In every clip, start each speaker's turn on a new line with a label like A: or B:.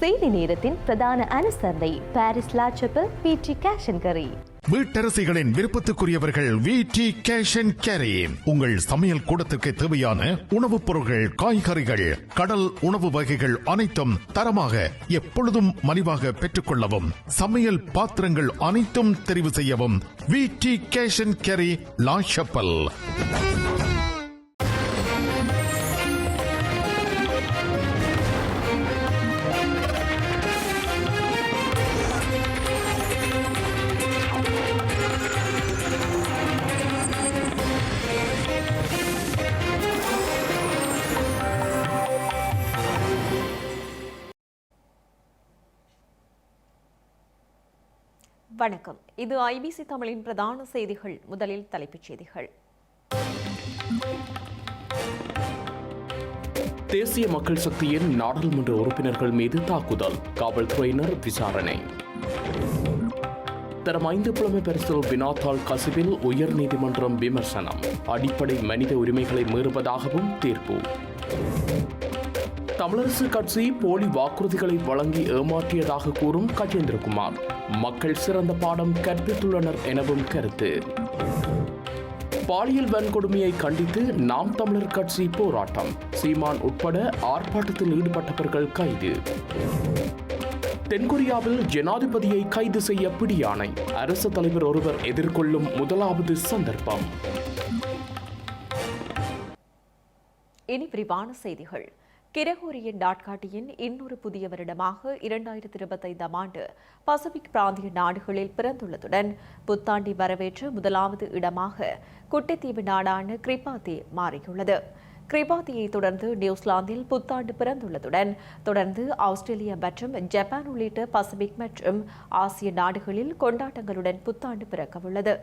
A: செய்தி நேரத்தின் பிரதான அனுசரணை பாரிஸ் லாச்சப்பல் பிடி கேஷன் கரி
B: வீட்டரசிகளின் விருப்பத்துக்குரியவர்கள் V T cash and carry உங்கள் சமையல் கூடத்திற்கு தேவையான உணவுப் பொருட்கள் காய்கறிகள் கடல் உணவு வகைகள் அனைத்தும் தரமாக எப்பொழுதும் மலிவாக பெற்றுக்கொள்ளவும் சமையல் பாத்திரங்கள் அனைத்தும் தெரிவு செய்யவும் V T cash and carry La Chapelle
C: வணக்கம். இது ஐபிசி தமிழின் பிரதான செய்திகள். முதலில் தலைப்புச் செய்திகள்.
D: தேசிய மக்கள் சக்தியின் நாடாளுமன்ற உறுப்பினர்கள் மீது தாக்குதல் காவல்துறையினர் விசாரணை. தரம் ஐந்து புலமை பரிசில் வினாத்தாள் கசிவில் உயர்நீதிமன்றம் விமர்சனம். அடிப்படை மனித உரிமைகளை மீறுவதாகவும் தீர்ப்பு. தமிழரசு கட்சி போலி வாக்குறுதிகளை வழங்கி ஏமாற்றியதாக கூறும் கஜேந்திரகுமார். மக்கள் சிறந்த பாடம் கற்பித்துள்ளனர் எனவும் கருத்து. பாலியல் வன்கொடுமையை கண்டித்து நாம் தமிழர் கட்சி போராட்டம். சீமான் உட்பட ஆர்ப்பாட்டத்தில் ஈடுபட்டவர்கள் கைது. தென்கொரியாவில் ஜனாதிபதியை கைது செய்ய பிடியானை அரசு தலைவர் ஒருவர் எதிர்கொள்ளும் முதலாவது சந்தர்ப்பம்.
C: இனி விரிவான செய்திகள். கிரகோரியின் நாட்காட்டியின் இன்னொரு புதிய வருடமாக இரண்டாயிரத்தி இருபத்தைந்தாம் ஆண்டு பசிபிக் பிராந்திய நாடுகளில் பிறந்துள்ளதுடன் புத்தாண்டி வரவேற்ற முதலாவது இடமாக குட்டித்தீவு நாடான கிரிபாத்தி மாறியுள்ளது. கிரிபாத்தியை தொடர்ந்து நியூசிலாந்தில் புத்தாண்டு பிறந்துள்ளதுடன் தொடர்ந்து ஆஸ்திரேலியா மற்றும் ஜப்பான் உள்ளிட்ட பசிபிக் மற்றும் ஆசிய நாடுகளில் கொண்டாட்டங்களுடன் புத்தாண்டு பிறக்கவுள்ளது.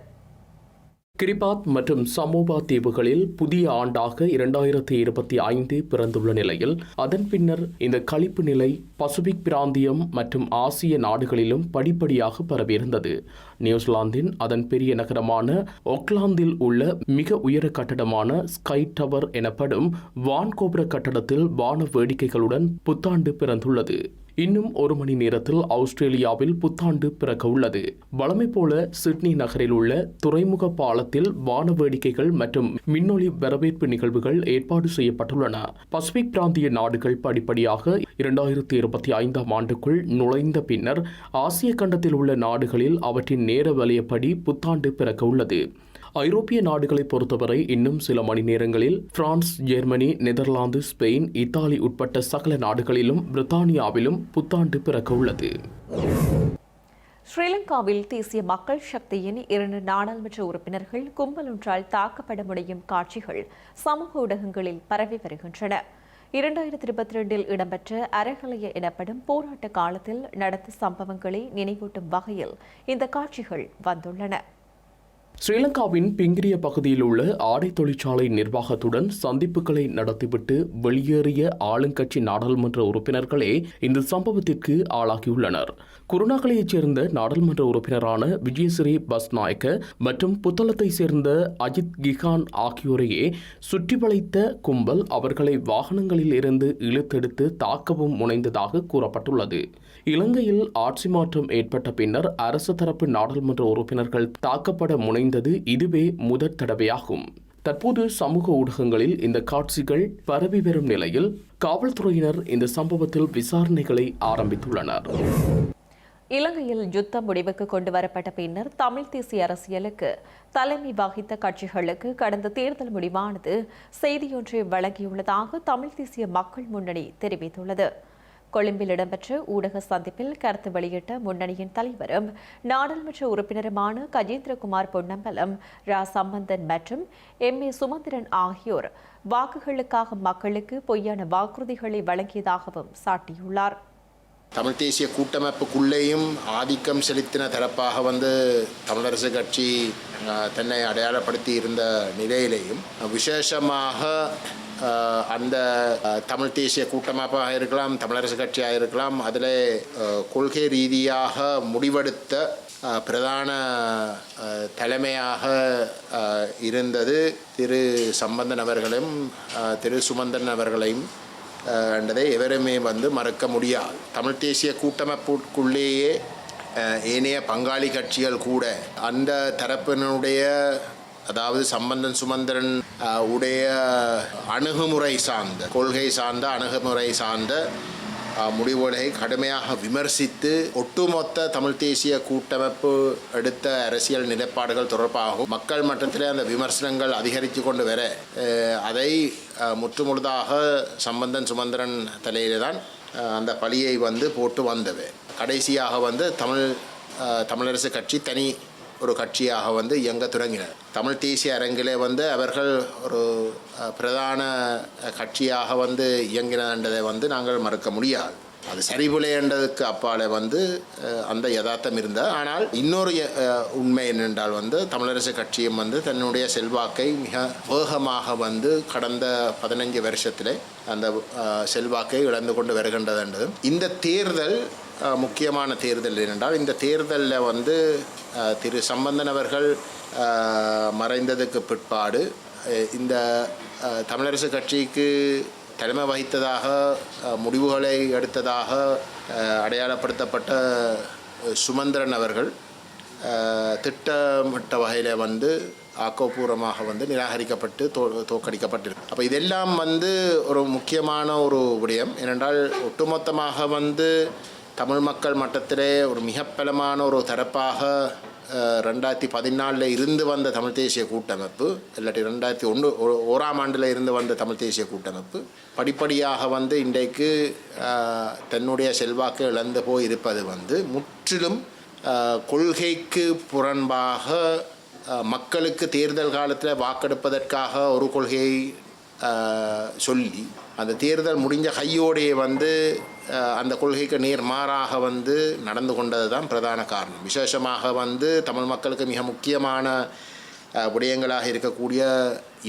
D: கிரிபாத் மற்றும் சமோபா தீவுகளில் புதிய ஆண்டாக இரண்டாயிரத்தி இருபத்தி ஐந்து பிறந்துள்ள நிலையில் அதன் பின்னர் இந்த கழிப்பு நிலை பசிபிக் பிராந்தியம் மற்றும் ஆசிய நாடுகளிலும் படிப்படியாக பரவியிருந்தது. நியூசிலாந்தின் அதன் பெரிய நகரமான ஒக்லாந்தில் உள்ள மிக உயர கட்டடமான ஸ்கை டவர் எனப்படும் வான்கோபுர கட்டடத்தில் வான வேடிக்கைகளுடன் புத்தாண்டு பிறந்துள்ளது. இன்னும் ஒரு மணி நேரத்தில் ஆஸ்திரேலியாவில் புத்தாண்டு பிறக்க உள்ளது வழமை போல சிட்னி நகரில் உள்ள துறைமுக பாலத்தில் வான வேடிக்கைகள் மற்றும் மின்னொளி வரவேற்பு நிகழ்வுகள் ஏற்பாடு செய்யப்பட்டுள்ளன. பசிபிக் பிராந்திய நாடுகள் படிப்படியாக இரண்டாயிரத்தி இருபத்தி ஐந்தாம் ஆண்டுக்குள் நுழைந்த பின்னர் ஆசிய கண்டத்தில் உள்ள நாடுகளில் அவற்றின் நேர வலையப்படி புத்தாண்டு பிறக்க உள்ளது ஐரோப்பிய நாடுகளை பொறுத்தவரை இன்னும் சில மணி நேரங்களில் France Germany Netherlands Spain Italy உட்பட்ட சகல நாடுகளிலும் பிரித்தானியாவிலும் புத்தாண்டு பிறக்க உள்ளது.
C: ஸ்ரீலங்காவில் தேசிய மக்கள் சக்தியின் இரண்டு நாடாளுமன்ற உறுப்பினர்கள் கும்பல் ஒன்றால் தாக்கப்பட முடியும் காட்சிகள் சமூக ஊடகங்களில் பரவி வருகின்றன. இரண்டாயிரத்தி இருபத்தி ரெண்டில் இடம்பெற்ற அரகலைய எனப்படும் போராட்ட காலத்தில் நடந்த சம்பவங்களை நினைவூட்டும் வகையில் இந்த காட்சிகள் வந்துள்ளன.
D: ஸ்ரீலங்காவின் பிங்கிரிய பகுதியில் உள்ள ஆடை தொழிற்சாலை நிர்வாகத்துடன் சந்திப்புகளை நடத்திவிட்டு வெளியேறிய ஆளுங்கட்சி நாடாளுமன்ற உறுப்பினர்களே இந்த சம்பவத்திற்கு ஆளாகியுள்ளனர். குருநாகலையைச் சேர்ந்த நாடாளுமன்ற உறுப்பினரான விஜயஸ்ரீ பஸ்நாயக்க மற்றும் புத்தளத்தைச் சேர்ந்த அஜித் கிகான் ஆகியோரையே சுற்றி வளைத்த கும்பல் அவர்களை வாகனங்களில் இருந்து இழுத்தெடுத்து தாக்கவும் முனைந்ததாக கூறப்பட்டுள்ளது. இலங்கையில் ஆட்சி மாற்றம் ஏற்பட்ட பின்னர் அரசு தரப்பு நாடாளுமன்ற உறுப்பினர்கள் தாக்கப்பட முனை அடைந்தது இதுவே முதற் தடவையாகும். தற்போது சமூக ஊடகங்களில் இந்த காட்சிகள் பரவி வரும் நிலையில் காவல்துறையினர் இந்த சம்பவத்தில் விசாரணைகளை ஆரம்பித்துள்ளனர்.
C: இலங்கையில் யுத்தம் முடிவுக்கு கொண்டு வரப்பட்ட பின்னர் தமிழ் தேசிய அரசியலுக்கு தலைமை வகித்த கட்சிகளுக்கு கடந்த தேர்தல் முடிவானது செய்தியொன்றை வழங்கியுள்ளதாக தமிழ் தேசிய மக்கள் முன்னணி தெரிவித்துள்ளது. கொழும்பில் இடம்பெற்ற ஊடக சந்திப்பில் கருத்து வெளியிட்ட முன்னணியின் தலைவரும் நாடாளுமன்ற உறுப்பினருமான கஜேந்திரகுமார் பொன்னம்பலம் ரா. சம்பந்தன் மற்றும் எம். ஏ. சுமந்திரன் ஆகியோர் வாக்குகளுக்காக மக்களுக்கு பொய்யான வாக்குறுதிகளை வழங்கியதாகவும் சாட்டியுள்ளார்.
E: தமிழ் தேசிய கூட்டமைப்புக்குள்ளேயும் ஆதிக்கம் செலுத்தின தரப்பாக வந்து தமிழரசு கட்சி அஹ், தன்னை அடையாளப்படுத்தி இருந்த நிலையிலேயும் விசேஷமாக அந்த தமிழ் தேசிய கூட்டமைப்பாக இருக்கலாம் தமிழரசு கட்சியாக இருக்கலாம் அதில் கொள்கை ரீதியாக முடிவெடுத்த பிரதான தலைமையாக இருந்தது திரு சம்பந்தன் அவர்களும் திரு சுமந்தன் அவர்களையும் என்றதை எவருமே வந்து மறக்க முடியாது. தமிழ் தேசிய கூட்டமைப்புக்குள்ளேயே ஏனைய பங்காளி கட்சிகள் கூட அந்த தரப்பினுடைய அதாவது சம்பந்தன் சுமந்திரன் உடைய அணுகுமுறை சார்ந்த கொள்கை சார்ந்த அணுகுமுறை சார்ந்த முடிவுகளை கடுமையாக விமர்சித்து ஒட்டுமொத்த தமிழ் தேசிய கூட்டமைப்பு எடுத்த அரசியல் நிலைப்பாடுகள் தொடர்பாகவும் மக்கள் மட்டத்தில் அந்த விமர்சனங்கள் அதிகரித்து கொண்டு வர அதை முற்றுமுழுதாக சம்பந்தன் சுமந்திரன் தலையிலே தான் அந்த பழியை வந்து போட்டு வந்தவை கடைசியாக வந்து தமிழ் தமிழரசு கட்சி தனி ஒரு கட்சியாக வந்து இயங்க தொடங்கினர். தமிழ் தேசிய அரங்கிலே வந்து அவர்கள் ஒரு பிரதான கட்சியாக வந்து இயங்கினதை வந்து நாங்கள் மறுக்க முடியாது. அது சரிபுலை என்றதுக்கு அப்பாலே வந்து அந்த யதார்த்தம் இருந்தது. ஆனால் இன்னொரு உண்மை என்னென்றால் வந்து தமிழரசு கட்சியும் வந்து தன்னுடைய செல்வாக்கை மிக வேகமாக வந்து கடந்த பதினஞ்சு வருஷத்திலே அந்த செல்வாக்கை இழந்து கொண்டு வருகின்றது என்றது இந்த தேர்தல் முக்கியமான தேர்தல் ஏனென்றால் இந்த தேர்தலில் வந்து திரு சம்பந்தன் அவர்கள் மறைந்ததுக்கு பிற்பாடு இந்த தமிழரசு கட்சிக்கு தலைமை வகித்ததாக முடிவுகளை எடுத்ததாக அடையாளப்படுத்தப்பட்ட சுமந்திரன் அவர்கள் திட்டமிட்ட வகையில் வந்து ஆக்கப்பூர்வமாக வந்து நிராகரிக்கப்பட்டு தோ தோக்கடிக்கப்பட்டிருக்கு அப்போ இதெல்லாம் வந்து ஒரு முக்கியமான ஒரு விடயம். ஏனென்றால் ஒட்டுமொத்தமாக வந்து தமிழ் மக்கள் மட்டத்திலே ஒரு மிகப்பலமான ஒரு தரப்பாக ரெண்டாயிரத்தி பதினாலில் இருந்து வந்த தமிழ் தேசிய கூட்டமைப்பு இல்லாட்டி ரெண்டாயிரத்தி ஒன்று ஓராம் ஆண்டில் இருந்து வந்த தமிழ் தேசிய கூட்டமைப்பு படிப்படியாக வந்து இன்றைக்கு தன்னுடைய செல்வாக்கு இழந்து போய் இருப்பது வந்து முற்றிலும் கொள்கைக்கு புறம்பாக மக்களுக்கு தேர்தல் காலத்தில் வாக்கெடுப்பதற்காக ஒரு கொள்கையை சொல்லி அந்த தேர்தல் முடிஞ்ச கையோடையே வந்து அந்த கொள்கைக்கு நேர்மாறாக வந்து நடந்து கொண்டது தான் பிரதான காரணம். விசேஷமாக வந்து தமிழ் மக்களுக்கு மிக முக்கியமான விடயங்களாக இருக்கக்கூடிய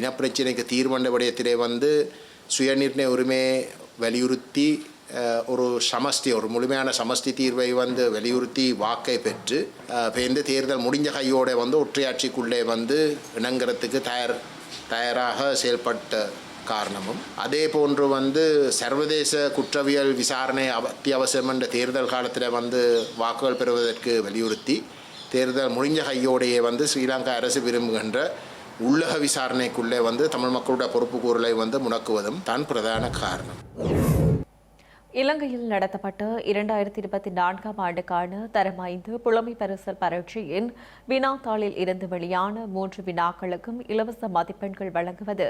E: இனப்பிரச்சினைக்கு தீர்வண்ட விடயத்திலே வந்து சுயநிர்ணய உரிமை வலியுறுத்தி ஒரு சமஷ்டி ஒரு முழுமையான சமஷ்டி தீர்வை வந்து வலியுறுத்தி வாக்கை பெற்று இப்போ பேர்ந்து தேர்தல் முடிஞ்ச கையோட வந்து ஒற்றையாட்சிக்குள்ளே வந்து இணங்குறதுக்கு தயார் தயாராக செயல்பட்ட காரணமும். அதே போன்று வந்து சர்வதேச குற்றவியல் விசாரணை அத்தியாவசியம் என்ற தேர்தல் காலத்தில் வந்து வாக்குகள் பெறுவதற்கு வலியுறுத்தி தேர்தல் முடிஞ்ச கையோடையே வந்து ஸ்ரீலங்கா அரசு விரும்புகின்ற உள்ளக விசாரணைக்குள்ளே வந்து தமிழ் மக்களுடைய பொறுப்புக்கூறலை வந்து முடக்குவதும் தான் பிரதான காரணம்.
C: இலங்கையில் நடத்தப்பட்ட இரண்டாயிரத்தி இருபத்தி நான்காம் ஆண்டுக்கான தரம் ஐந்து புலமை பரிசல் பரீட்சையின் வினாத்தாளில் இருந்து வெளியான மூன்று வினாக்களுக்கும் இலவச மதிப்பெண்கள் வழங்குவது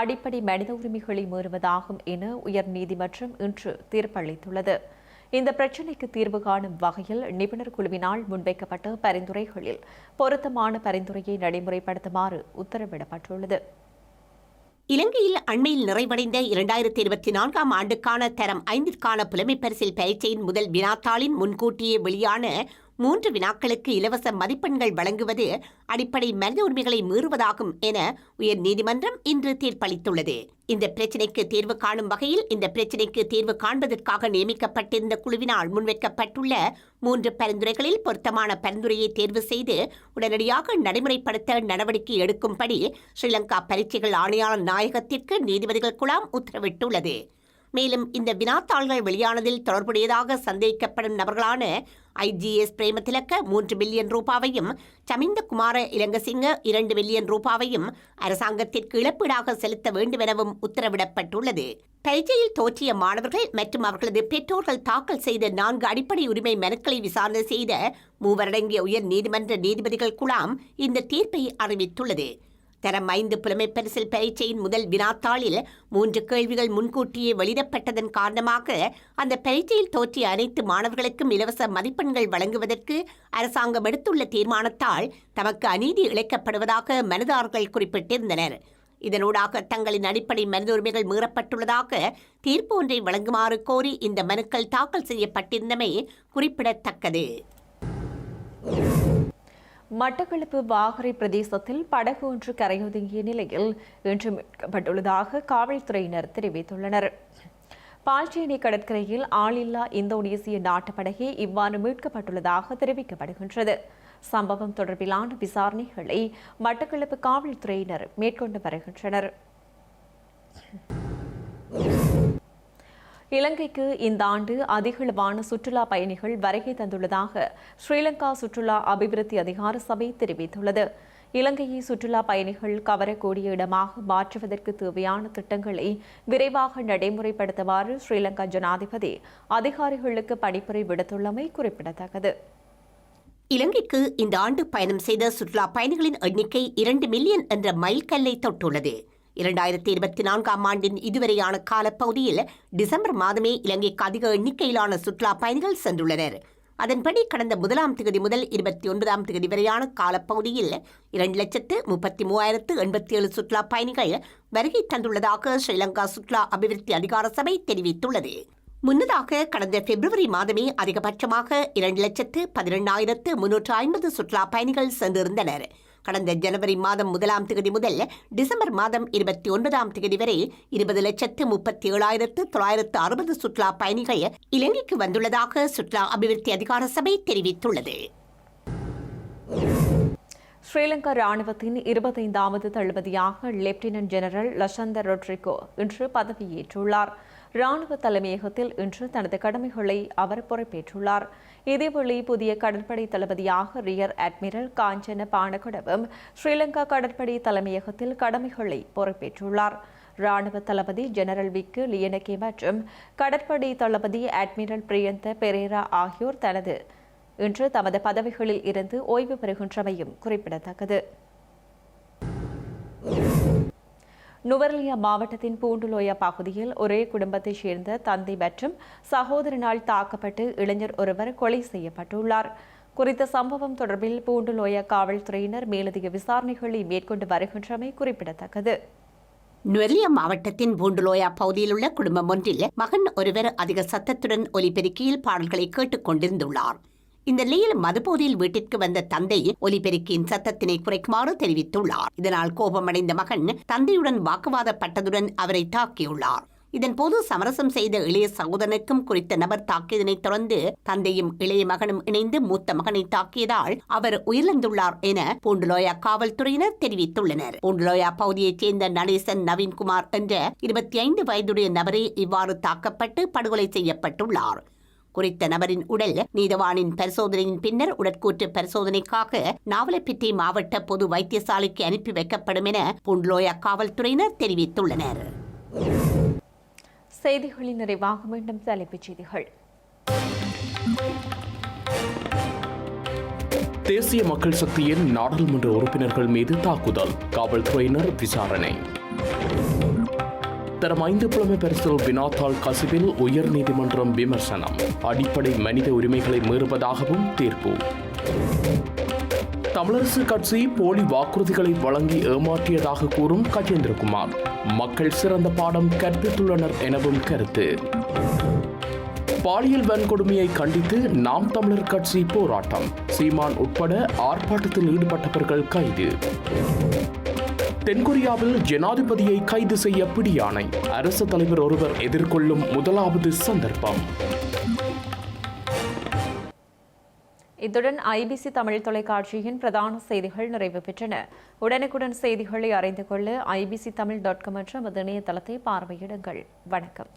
C: அடிப்படை மனித உரிமைகளை மீறுவதாகும் என உயர்நீதிமன்றம் இன்று தீர்ப்பளித்துள்ளது. இந்த பிரச்சினைக்கு தீர்வு காணும் வகையில் நிபுணர் குழுவினால் முன்வைக்கப்பட்ட பரிந்துரைகளில் பொருத்தமான பரிந்துரையை நடைமுறைப்படுத்துமாறு உத்தரவிடப்பட்டுள்ளது.
F: இலங்கையில் அண்மையில் நிறைவடைந்த இரண்டாயிரத்தி இருபத்தி நான்காம் ஆண்டுக்கான தரம் ஐந்திற்கான புலமை பரிசில் பரீட்சையின் முதல் வினாத்தாளின் முன்கூட்டியே வெளியான மூன்று வினாக்களுக்கு இலவச மதிப்பெண்கள் வழங்குவது அடிப்படை மனித உரிமைகளை மீறுவதாகும் என உயர் நீதிமன்றம் இன்று தீர்ப்பளித்துள்ளது. இந்த பிரச்சினைக்கு தீர்வு காணும் வகையில் இந்த பிரச்சினைக்கு தீர்வு காண்பதற்காக நியமிக்கப்பட்டிருந்த குழுவினால் முன்வைக்கப்பட்டுள்ள மூன்று பரிந்துரைகளில் பொருத்தமான பரிந்துரையை தேர்வு செய்து உடனடியாக நடைமுறைப்படுத்த நடவடிக்கை எடுக்கும்படி ஸ்ரீலங்கா பரீட்சைகள் ஆணையாளர் நாயகத்திற்கு நீதிபதிகள் குழாம் உத்தரவிட்டுள்ளது. மேலும் இந்த வினாத்தாள்கள் வெளியானதில் தொடர்புடையதாக சந்தேகிக்கப்படும் நபர்களான ஐஜிஎஸ் பிரேமதிலக்க மூன்று பில்லியன் ரூபாவையும் சமிந்த குமார இலங்கசிங்க இரண்டு பில்லியன் ரூபாவையும் அரசாங்கத்திற்கு இழப்பீடாக செலுத்த வேண்டும் எனவும் உத்தரவிடப்பட்டுள்ளது. பரீட்சையில் தோற்றிய மாணவர்கள் மற்றும் அவர்களது பெற்றோர்கள் தாக்கல் செய்த நான்கு அடிப்படை உரிமை மனுக்களை விசாரணை செய்த மூவரடங்கிய உயர் நீதிமன்ற நீதிபதிகள் குழாம் இந்த தீர்ப்பை அறிவித்துள்ளது. தரம் ஐந்து புலமை பரிசில் பரீட்சையின் முதல் வினாத்தாளில் மூன்று கேள்விகள் முன்கூட்டியே வெளியிடப்பட்டதன் காரணமாக அந்த பரீட்சையில் தோற்றிய அனைத்து மாணவர்களுக்கும் இலவச மதிப்பெண்கள் வழங்குவதற்கு அரசாங்கம் எடுத்துள்ள தீர்மானத்தால் தமக்கு அநீதி இழைக்கப்படுவதாக மனுதாரர்கள் குறிப்பிட்டிருந்தனர். இதனூடாக தங்களின் அடிப்படை மனித உரிமைகள் மீறப்பட்டுள்ளதாக தீர்ப்பு ஒன்றை வழங்குமாறு கோரி இந்த மனுக்கள் தாக்கல் செய்யப்பட்டிருந்தமை குறிப்பிடத்தக்கது.
C: மட்டக்களப்பு வாகரை பிரதேசத்தில் படகு ஒன்று கரையொதுங்கிய நிலையில் இன்று மீட்கப்பட்டுள்ளதாக காவல்துறையினர் தெரிவித்துள்ளனர். பால்ச்சேனை கடற்கரையில் ஆளில்லா இந்தோனேசிய நாட்டுப்படகே இவ்வாறு மீட்கப்பட்டுள்ளதாக தெரிவிக்கப்படுகின்றது. சம்பவம் தொடர்பிலான விசாரணைகளை மட்டக்களப்பு காவல்துறையினர் மேற்கொண்டு வருகின்றனர். இலங்கைக்கு இந்த ஆண்டு அதிகளவான சுற்றுலா பயணிகள் வருகை தந்துள்ளதாக ஸ்ரீலங்கா சுற்றுலா அபிவிருத்தி அதிகார சபை தெரிவித்துள்ளது. இலங்கையை சுற்றுலா பயணிகள் கவரக்கூடிய இடமாக மாற்றுவதற்கு தேவையான திட்டங்களை விரைவாக நடைமுறைப்படுத்துமாறு ஸ்ரீலங்கா ஜனாதிபதி அதிகாரிகளுக்கு பணிப்புரை விடுத்துள்ளமை குறிப்பிடத்தக்கது.
F: இலங்கைக்கு இந்த ஆண்டு பயணம் செய்த சுற்றுலா பயணிகளின் எண்ணிக்கை இரண்டு மில்லியன் என்ற மைல்கல்லை தொட்டுள்ளது. இரண்டாயிரத்தி இருபத்தி நான்காம் ஆண்டின் இதுவரையான காலப்பகுதியில் டிசம்பர் மாதமே இலங்கைக்கு அதிக எண்ணிக்கையிலான சுற்றுலா பயணிகள் சென்றுள்ளனர். அதன்படி கடந்த முதலாம் தேதி முதல் இருபத்தி ஒன்பதாம் தேதி வரையான காலப்பகுதியில் இரண்டு லட்சத்து முப்பத்தி மூவாயிரத்து எண்பத்தி ஏழு சுற்றுலா பயணிகள் வருகை தந்துள்ளதாக ஸ்ரீலங்கா சுற்றுலா அபிவிருத்தி அதிகார சபை தெரிவித்துள்ளது. முன்னதாக கடந்த பிப்ரவரி மாதமே அதிகபட்சமாக இரண்டு லட்சத்து பதினெண்ணாயிரத்து முன்னூற்று ஐம்பது சுற்றுலா பயணிகள் சென்றிருந்தனர். கடந்த ஜனவரி மாதம் முதலாம் தேதி முதல் டிசம்பர் மாதம் இருபத்தி ஒன்பதாம் தேதி வரை இருபது லட்சத்து முப்பத்தி ஏழாயிரத்து தொள்ளாயிரத்து அறுபது சுற்றுலா பயணிகள் இலங்கைக்கு வந்துள்ளதாக சுற்றுலா அபிவிருத்தி அதிகார சபை தெரிவித்துள்ளது.
C: ஸ்ரீலங்கா ராணுவத்தின் இருபத்தைந்தாவது தளபதியாக லெப்டினன்ட் ஜெனரல் லசந்த ரொட்ரிகோ இன்று பதவியேற்றுள்ளார். ராணுவ தலைமையகத்தில் இன்று தனது கடமைகளை அவர் பொறுப்பேற்றுள்ளார். இதேவேளை புதிய கடற்படை தளபதியாக ரியர் அட்மிரல் காஞ்சன பானகொடவும் ஸ்ரீலங்கா கடற்படை தலைமையகத்தில் கடமைகளை பொறுப்பேற்றுள்ளார். ராணுவ தளபதி ஜெனரல் விக்கு லியனகே மற்றும் கடற்படை தளபதி அட்மிரல் பிரியந்த பெரேரா ஆகியோர் தனது இன்று தமது பதவிகளில் இருந்து ஓய்வு பெறுகின்றமையும் குறிப்பிடத்தக்கது. நுவர்லியா மாவட்டத்தின் பூண்டுலோயா பகுதியில் ஒரே குடும்பத்தைச் சேர்ந்த தந்தை மற்றும் சகோதரனால் தாக்கப்பட்டு இளைஞர் ஒருவர் கொலை செய்யப்பட்டுள்ளார். குறித்த சம்பவம் தொடர்பில் பூண்டுலோயா காவல்துறையினர் மேலதிக விசாரணைகளை மேற்கொண்டு வருகின்றமை குறிப்பிடத்தக்கது.
F: நுவர்லியா மாவட்டத்தின் பூண்டுலோயா பகுதியில் உள்ள குடும்பம் ஒன்றில் மகன் ஒருவர் அதிக சத்தத்துடன் ஒலிபெருக்கியில் பாடல்களை கேட்டுக் கொண்டிருந்துள்ளார். இந்த நிலையில் மதுபோதையில் வீட்டிற்கு வந்த தந்தை ஒலிபெருக்கியின் சத்தத்தினை குறைக்குமாறு தெரிவித்துள்ளார். இதனால் கோபமடைந்த மகன் தந்தையுடன் வாக்குவாதப்பட்டதுடன் அவரை தாக்கியுள்ளார். இதன்போது சமரசம் செய்த இளைய சகோதரனுக்கும் குறித்த நபர் தாக்கியதனைத் தொடர்ந்து தந்தையும் இளைய மகனும் இணைந்து மூத்த மகனை தாக்கியதால் அவர் உயிரிழந்துள்ளார் என பூண்டுலோயா காவல்துறையினர் தெரிவித்துள்ளனர். பூண்டுலோயா பகுதியைச் சேர்ந்த நடேசன் நவீன்குமார் என்ற இருபத்தி ஐந்து வயதுடைய நபரே இவ்வாறு தாக்கப்பட்டு படுகொலை செய்யப்பட்டுள்ளார். குறித்த நபரின் உடல் நீதவானின் பரிசோதனையின் பின்னர் உடற்கூற்று பரிசோதனைக்காக நாவலப்பிட்டி மாவட்ட பொது வைத்தியசாலைக்கு அனுப்பி வைக்கப்படும் என புண்ட்லோயா காவல்துறையினர் தெரிவித்துள்ளனர்.
C: செய்திகளின் நிறைவாக மீண்டும் தலைப்புச் செய்திகள்.
D: தேசிய மக்கள் சக்தியின் நாடாளுமன்ற உறுப்பினர்கள் மீது தாக்குதல். காவல்துறையினர் விசாரணை. தரம் ஐந்து புலமை பரிசில் வினாத்தாள் கசிவில் உயர்நீதிமன்றம் விமர்சனம். அடிப்படை மனித உரிமைகளை மீறுவதாகவும் தீர்ப்பு. தமிழரசு கட்சி போலி வாக்குறுதிகளை வழங்கி ஏமாற்றியதாக கூறும் கஜேந்திரகுமார். மக்கள் சிறந்த பாடம் கற்பித்துள்ளனர் எனவும் கருத்து. பாலியல் வன்கொடுமையை கண்டித்து நாம் தமிழர் கட்சி போராட்டம். சீமான் உட்பட ஆர்ப்பாட்டத்தில் ஈடுபட்டவர்கள் கைது. தென்கொரியாவில் ஜனாதிபதியை கைது செய்ய பிடியானை அரசு தலைவர் ஒருவர் எதிர்கொள்ளும் முதலாவது சந்தர்ப்பம்.
C: இத்துடன் ஐபிசி தமிழ் தொலைக்காட்சியின் பிரதான செய்திகள் நிறைவு பெற்றன. உடனுக்குடன் செய்திகளை அறிந்து கொள்ள ஐபிசி தமிழ் டாட் காம் என்ற இணையதளத்தை பார்வையிடுங்கள். வணக்கம்.